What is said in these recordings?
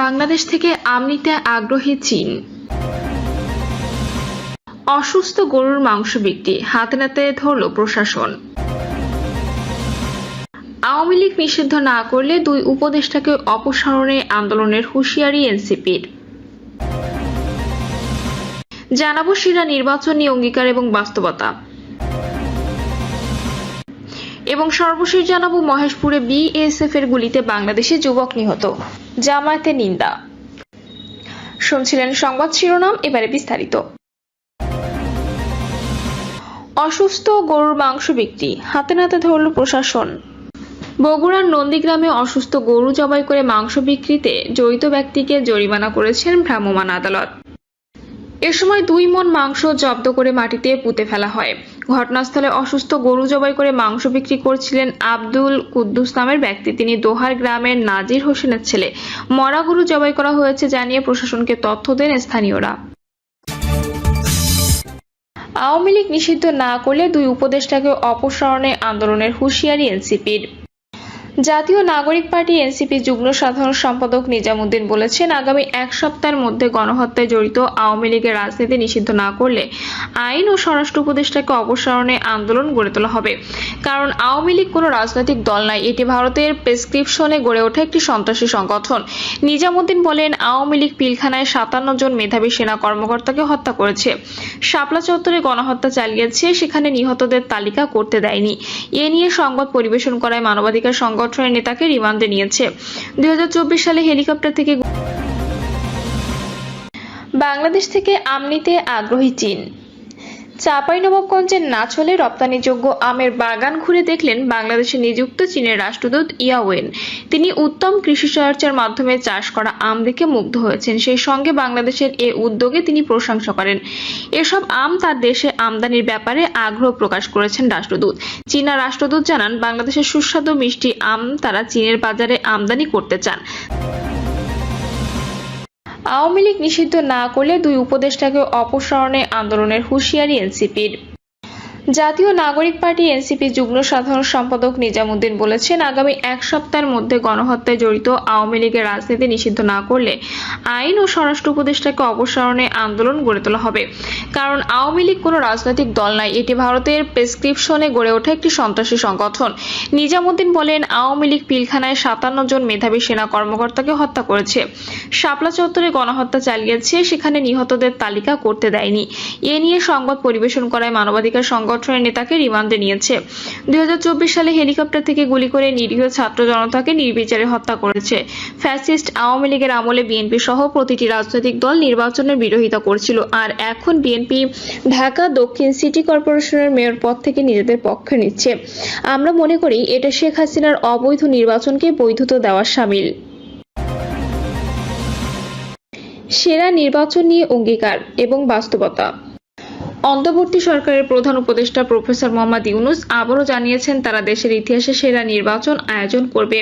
বাংলাদেশ থেকে আম নিতে আগ্রহী চীন। অসুস্থ গরুর মাংস বিক্রি, হাতে নাতে ধরল প্রশাসন। আওয়ামী লীগ নিষিদ্ধ না করলে দুই উপদেষ্টাকে অপসারণে আন্দোলনের হুঁশিয়ারি এনসিপির। জানাব সেরা নির্বাচনী অঙ্গীকার এবং বাস্তবতা। এবং সর্বশেষ জানাব মহেশপুরে বিএসএফ এর গুলিতে বাংলাদেশে যুবক নিহত। জামায়াতে নিন্দা। শুনছিলেন সংবাদ শিরোনাম, এবারে বিস্তারিত। অসুস্থ গরুর মাংস বিক্রি, হাতে নাতে ধরল প্রশাসন। বগুড়ার নন্দীগ্রামে অসুস্থ গরু জবাই করে মাংস বিক্রিতে জড়িত ব্যক্তিকে জরিমানা করেছেন ভ্রাম্যমাণ আদালত। এ সময় দুই মন মাংস জব্দ করে মাটিতে পুঁতে ফেলা হয়। ঘটনাস্থলে অসুস্থ গরু জবাই করে মাংস বিক্রি করছিলেন আব্দুল কুদ্দুস নামের ব্যক্তি। তিনি দোহার গ্রামের নাজির হোসেনের ছেলে। মরা গরু জবাই করা হয়েছে জানিয়ে প্রশাসনকে তথ্য দেন স্থানীয়রা। আওয়ামী লীগ নিষিদ্ধ না করলে দুই উপদেষ্টাকে অপসারণে আন্দোলনের হুঁশিয়ারি এনসিপির। জাতীয় নাগরিক পার্টি এনসিপি যুগ্ম সাধারণ সম্পাদক নিজামুদ্দিন বলেছেন, আগামী এক সপ্তাহের মধ্যে গণহত্যায় জড়িত আওয়ামী লীগের রাজনীতি নিষিদ্ধ না করলে আইন ও স্বরাষ্ট্র উপদেষ্টাকে অপসারণে আন্দোলন গড়ে তোলা হবে। কারণ আওয়ামী লীগ কোনো রাজনৈতিক দল নাই এটি ভারতের প্রেসক্রিপশনে গড়ে ওঠা একটি সন্ত্রাসী সংগঠন। নিজামুদ্দিন বলেন, আওয়ামী লীগ পিলখানায় সাতান্ন জন মেধাবী সেনা কর্মকর্তাকে হত্যা করেছে। শাপলা চত্বরে গণহত্যা চালিয়েছে, সেখানে নিহতদের তালিকা করতে দেয়নি। এ নিয়ে সংবাদ পরিবেশন করায় মানবাধিকার সংগঠনের নেতাকে রিমান্ডে নিয়েছে। দুই হাজার চব্বিশ সালে হেলিকপ্টার থেকে বাংলাদেশ থেকে আমনিতে আগ্রহী চীন। চাঁপাইনবাবগঞ্জের নাচলে রপ্তানিযোগ্য আমের বাগান ঘুরে দেখলেন বাংলাদেশে নিযুক্ত চীনের রাষ্ট্রদূত ইয়াওয়েন। তিনি উত্তম কৃষি চর্চার মাধ্যমে চাষ করা আম দেখে মুগ্ধ হয়েছেন। সেই সঙ্গে বাংলাদেশের এ উদ্যোগে তিনি প্রশংসা করেন। এসব আম তার দেশে আমদানির ব্যাপারে আগ্রহ প্রকাশ করেছেন রাষ্ট্রদূত। চীনা রাষ্ট্রদূত জানান, বাংলাদেশের সুস্বাদু মিষ্টি আম তারা চীনের বাজারে আমদানি করতে চান। আওয়ামী লীগ নিষিদ্ধ না করলে দুই উপদেষ্টাকে অপসারণে আন্দোলনের হুঁশিয়ারি এনসিপির। জাতীয় নাগরিক পার্টি এনসিপি যুগ্ম সাধারণ সম্পাদক নিজামুদ্দিন বলেছেন, আগামী এক সপ্তাহের মধ্যে গণহত্যায় জড়িত আওয়ামী লীগের রাজনীতি নিষিদ্ধ না করলে আইন ও স্বরাষ্ট্র উপদেষ্টাকে অপসারণে আন্দোলন গড়ে তোলা হবে। কারণ আওয়ামী লীগ কোনো রাজনৈতিক দল নাই এটি ভারতের প্রেসক্রিপশনে গড়ে ওঠা একটি সন্ত্রাসী সংগঠন। নিজামুদ্দিন বলেন, আওয়ামী লীগ পিলখানায় সাতান্ন জন মেধাবী সেনা কর্মকর্তাকে হত্যা করেছে। শাপলা চত্বরে গণহত্যা চালিয়েছে, সেখানে নিহতদের তালিকা করতে দেয়নি। এ নিয়ে সংবাদ পরিবেশন করায় মানবাধিকার সংগঠনের নেতাকে রিমান্ডে নিয়েছে। দুই হাজার চব্বিশ সালে হেলিকপ্টার থেকে গুলি করে নিরীহ ছাত্র জনতাকে নির্বিচারে হত্যা করেছে। ফ্যাসিস্ট আওয়ামী লীগের আমলে বিএনপি সহ প্রতিটি রাজনৈতিক দল নির্বাচনের বিরোধিতা করছিল। আর এখন বিএনপি ঢাকা দক্ষিণ সিটি কর্পোরেশনের মেয়র পদ থেকে নিজেদের পক্ষে নিচ্ছে। আমরা মনে করি এটা শেখ হাসিনার অবৈধ নির্বাচনকে বৈধতা দেওয়ার সামিল। সেরা নির্বাচন নিয়ে অঙ্গীকার এবং বাস্তবতা। অন্তর্বর্তী সরকারের প্রধান উপদেষ্টা প্রফেসর মোহাম্মদ ইউনুস আবারও জানিয়েছেন, তারা দেশের ইতিহাসে সেরা নির্বাচন আয়োজন করবে।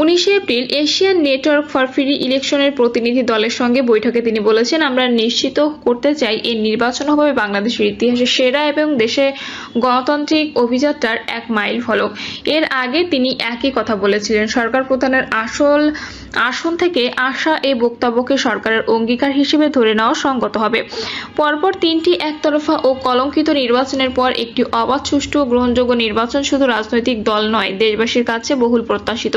উনিশে April Asian network for free ইলেকশনের প্রতিনিধি দলের সঙ্গে বৈঠকে তিনি বলেছেন, আমরা নিশ্চিত করতে চাই এই নির্বাচন হবে বাংলাদেশের ইতিহাসে সেরা এবং দেশে গণতান্ত্রিক অভিযাত্রার এক মাইল ফলক। এর আগে তিনি একই কথা বলেছিলেন, সরকার প্রধানের আসল আসন থেকে আসা এই বক্তব্যকে সরকারের অঙ্গীকার হিসেবে ধরে নেওয়া সঙ্গত হবে। পরপর তিনটি একতরফা ও কলঙ্কিত নির্বাচনের পর একটি অবাধ সুষ্ঠু গ্রহণযোগ্য নির্বাচন শুধু রাজনৈতিক দল নয়, দেশবাসীর কাছে বহুল প্রত্যাশিত।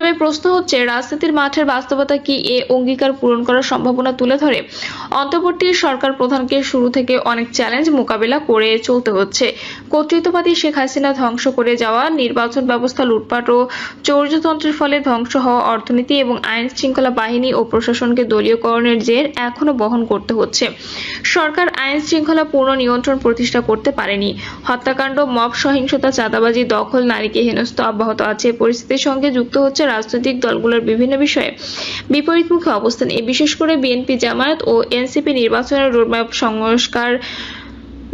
তবে প্রশ্ন হচ্ছে, রাজনীতির মাঠের বাস্তবতা কি এ অঙ্গীকার পূরণ করার সম্ভাবনা তুলে ধরে? অন্তর্বর্তী সরকার প্রধানকে শুরু থেকে অনেক চ্যালেঞ্জ মোকাবেলা করে চলতে হচ্ছে। কর্তৃত্ববাদী শেখ হাসিনা ধ্বংস করে যাওয়া, নির্বাচন ব্যবস্থা, লুটপাট ও চৌর্যতন্ত্রের ফলে ধ্বংস হওয়া অর্থনীতি এবং আইন শৃঙ্খলা বাহিনী ও প্রশাসনকে দলীয়করণের জের এখনও বহন করতে হচ্ছে। সরকার আইন শৃঙ্খলা পূর্ণ নিয়ন্ত্রণ প্রতিষ্ঠা করতে পারেনি। হত্যাকাণ্ড, মব, সহিংসতা, চাঁদাবাজি, দখল, নারীকে হেনস্থ অব্যাহত আছে। পরিস্থিতির সঙ্গে যুক্ত হচ্ছে রাজনৈতিক দলগুলোর বিভিন্ন বিষয়ে বিপরীতমুখী অবস্থান। এ বিশেষ করে বিএনপি জামায়াত ও এনসিপি নির্বাচনের রোডম্যাপ সংস্কার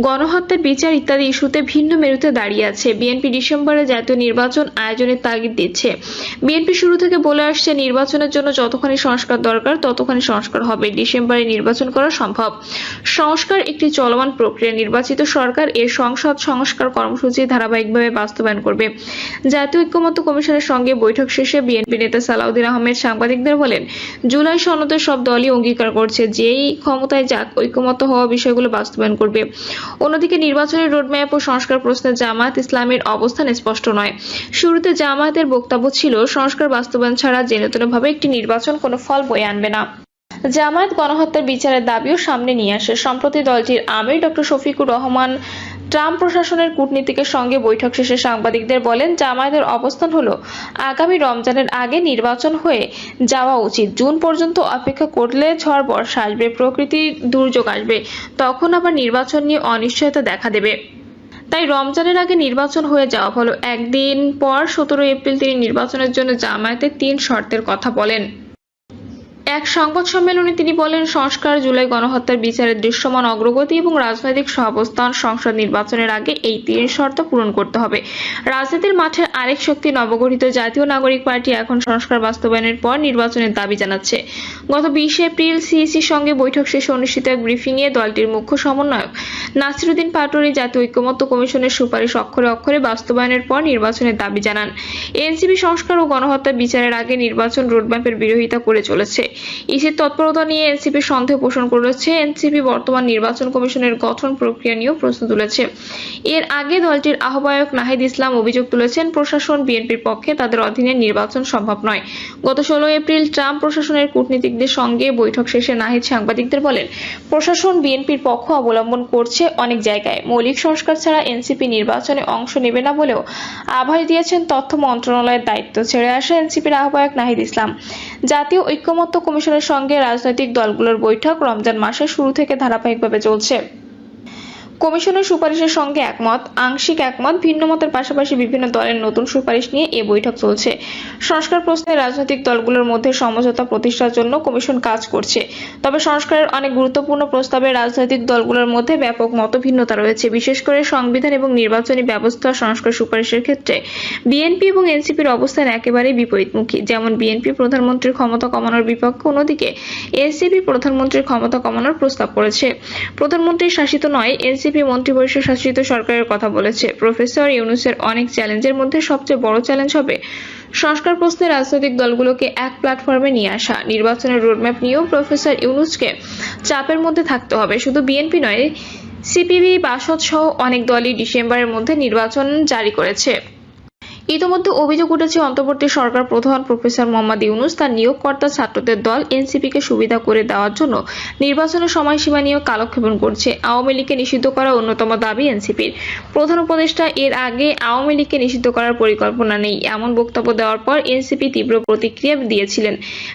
গণহত্যার বিচার ইত্যাদি ইস্যুতে ভিন্ন মেরুতে দাঁড়িয়ে আছে। বিএনপি ডিসেম্বরে জাতীয় নির্বাচন আয়োজনের তাগিদ দিচ্ছে। বিএনপি শুরু থেকে বলে আসছে, নির্বাচনের জন্য যতখানি সংস্কার দরকার, ততখানি সংস্কার হবে। ডিসেম্বরে নির্বাচন করা সম্ভব। সংস্কার একটি চলমান প্রক্রিয়া। নির্বাচিত সরকার এর সংসদ সংস্কার কর্মসূচি ধারাবাহিকভাবে বাস্তবায়ন করবে। জাতীয় ঐক্যমত্য কমিশনের সঙ্গে বৈঠক শেষে বিএনপি নেতা সালাউদ্দিন আহমেদ সাংবাদিকদের বলেন, জুলাই সনদে সব দলই অঙ্গীকার করছে, যেই ক্ষমতায় যাক ঐক্যমত্য হওয়া বিষয়গুলো বাস্তবায়ন করবে। অন্যদিকে নির্বাচনের রোডম্যাপ ও সংস্কার প্রশ্নে জামায়াত ইসলামের অবস্থান স্পষ্ট নয়। শুরুতে জামায়াতের বক্তব্য ছিল, সংস্কার বাস্তবায়ন ছাড়া জেনেতনভাবে একটি নির্বাচন কোনো ফল বয়ে আনবে না। জামায়াত গণহত্যার বিচারের দাবিও সামনে নিয়ে আসে। সম্প্রতি দলটির আমির ডক্টর শফিকুর রহমান ট্রাম্প প্রশাসনের কূটনীতিকের সঙ্গে বৈঠক শেষে সাংবাদিকদের বলেন, জামায়াতের অবস্থান হলো, আগামী রমজানের আগে নির্বাচন হয়ে যাওয়া উচিত। জুন পর্যন্ত অপেক্ষা করলে ঝড় বর্ষা আসবে, প্রকৃতির দুর্যোগ আসবে। তখন আবার নির্বাচন নিয়ে অনিশ্চয়তা দেখা দেবে। তাই রমজানের আগে নির্বাচন হয়ে যাওয়া ভালো একদিন পর সতেরো এপ্রিল তিনি নির্বাচনের জন্য জামায়াতের তিন শর্তের কথা বলেন। এক সংবাদ সম্মেলনে তিনি বলেন, সংস্কার, জুলাই গণহত্যার বিচারের দৃশ্যমান অগ্রগতি এবং রাজনৈতিক সহাবস্থান সংসদ নির্বাচনের আগে এই তিন শর্ত পূরণ করতে হবে। রাজনীতির মাঠে আরেক শক্তি নবগঠিত জাতীয় নাগরিক পার্টি এখন সংস্কার বাস্তবায়নের পর নির্বাচনের দাবি জানাচ্ছে। গত বিশে এপ্রিল সিইসির সঙ্গে বৈঠক শেষে অনুষ্ঠিত এক ব্রিফিংয়ে দলটির মুখ্য সমন্বয়ক নাসিরুদ্দিন পাটোয়ারি জাতীয় ঐক্যমত্য কমিশনের সুপারিশ অক্ষরে অক্ষরে বাস্তবায়নের পর নির্বাচনের দাবি জানান। এনসিপি সংস্কার ও গণহত্যা বিচারের আগে নির্বাচন রোডম্যাপের বিরোধিতা করে চলেছে। ইসির তৎপরতা নিয়ে এনসিপি সন্দেহ পোষণ করেছে। এনসিপি বর্তমান নির্বাচন কমিশনের গঠন প্রক্রিয়া নিয়েও প্রশ্ন তুলেছে। এর আগে দলটির আহ্বায়ক নাহিদ ইসলাম অভিযোগ তুলেছেন, প্রশাসন বিএনপির পক্ষে তাদের অধীনে নির্বাচন সম্ভব নয়। গত ষোলো এপ্রিল ট্রাম্প প্রশাসনের কূটনীতিকদের সঙ্গে বৈঠক শেষে নাহিদ সাংবাদিকদের বলেন, প্রশাসন বিএনপির পক্ষ অবলম্বন করছে অনেক জায়গায়। মৌলিক সংস্কার ছাড়া এনসিপি নির্বাচনে অংশ নেবে না বলেও আভাস দিয়েছেন তথ্য মন্ত্রণালয়ের দায়িত্ব ছেড়ে আসা এনসিপির আহ্বায়ক নাহিদ ইসলাম। জাতীয় ঐক্যমত্য কমিশনের সঙ্গে রাজনৈতিক দলগুলোর বৈঠক রমজান মাসের শুরু থেকে ধারাবাহিকভাবে চলছে। কমিশনের সুপারিশের সঙ্গে একমত, আংশিক একমত, ভিন্ন মতের পাশাপাশি বিভিন্ন দলের নতুন সুপারিশ নিয়ে এ বৈঠক চলছে। সংস্কার প্রশ্নে রাজনৈতিক দলগুলোর মধ্যে সমঝোতা প্রতিষ্ঠার জন্য কমিশন কাজ করছে। তবে সংস্কারের অনেক গুরুত্বপূর্ণ প্রস্তাবে রাজনৈতিক দলগুলোর মধ্যে ব্যাপক মতভিন্নতা রয়েছে। বিশেষ করে সংবিধান এবং নির্বাচনী ব্যবস্থা সংস্কার সুপারিশের ক্ষেত্রে বিএনপি এবং এনসিপির অবস্থান একেবারেই বিপরীতমুখী। যেমন বিএনপি প্রধানমন্ত্রীর ক্ষমতা কমানোর বিপক্ষে অন্যদিকে এনসিপি প্রধানমন্ত্রীর ক্ষমতা কমানোর প্রস্তাব করেছে। প্রধানমন্ত্রী শাসিত নয়, এনসিপি মন্ত্রিপরিষদ শাসিত সরকারের কথা বলেছে। প্রফেসর ইউনুসের অনেক চ্যালেঞ্জের মধ্যে সবচেয়ে বড় চ্যালেঞ্জ হবে সংস্কার প্রশ্নে রাজনৈতিক দলগুলোকে এক প্ল্যাটফর্মে নিয়ে আসা। নির্বাচনের রোডম্যাপ নিয়েও প্রফেসর ইউনুসকে চাপের মধ্যে থাকতে হবে। শুধু বিএনপি নয়, সিপিবি, বাসদ সহ অনেক দলই ডিসেম্বরের মধ্যে নির্বাচন জারি করেছে। ইতোমধ্যে অভিযোগ উঠেছে, অন্তর্বর্তী সরকার প্রধান প্রফেসর মোহাম্মদ ইউনুস তার নিয়োগকর্তা ছাত্রদের দল এনসিপিকে সুবিধা করে দেওয়ার জন্য নির্বাচনের সময়সীমা নিয়েও কালক্ষেপণ করছে। আওয়ামী লীগকে নিষিদ্ধ করা অন্যতম দাবি এনসিপির। প্রধান উপদেষ্টা এর আগে আওয়ামী লীগকে নিষিদ্ধ করার পরিকল্পনা নেই। এমন বক্তব্য দেওয়ার পর এনসিপি তীব্র প্রতিক্রিয়া দিয়েছিলেন।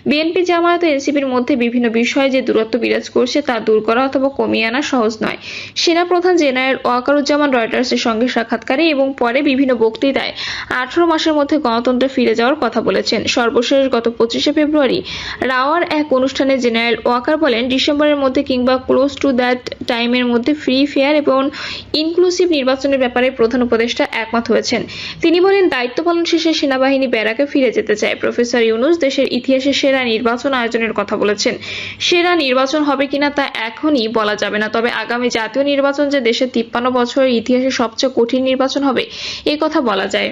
বিএনপি জামায়াত এনসিপির মধ্যে বিভিন্ন বিষয়ে যে দূরত্ব বিরাজ করছে তা দূর করা অথবা কমিয়ে আনা সহজ নয়। সেনাপ্রধান জেনারেল ওয়াকারুজ্জামান রয়টার্সের সঙ্গে সাক্ষাৎকারে এবং পরে বিভিন্ন বক্তৃতায় আঠারো মাসের মধ্যে গণতন্ত্রে ফিরে যাওয়ার কথা বলেছেন। সর্বশেষ গত পঁচিশে ফেব্রুয়ারি রাওয়ার এক অনুষ্ঠানে জেনারেল ওয়াকার বলেন, ডিসেম্বরের মধ্যে কিংবা ক্লোজ টু দ্যাট টাইমের মধ্যে ফ্রি, ফেয়ার এবং ইনক্লুসিভ নির্বাচনের ব্যাপারে প্রধান উপদেষ্টা একমত হয়েছেন। তিনি বলেন, দায়িত্ব পালন শেষে সেনাবাহিনী ব্যারাকে ফিরে যেতে চায়। প্রফেসর ইউনুস দেশের ইতিহাসে সেরা নির্বাচন আয়োজনের কথা বলেছেন। সেরা নির্বাচন হবে কিনা তা এখনই বলা যাবে না, তবে আগামী জাতীয় নির্বাচন যে দেশের তিপ্পান্ন বছরের ইতিহাসে সবচেয়ে কঠিন নির্বাচন হবে এই কথা বলা যায়।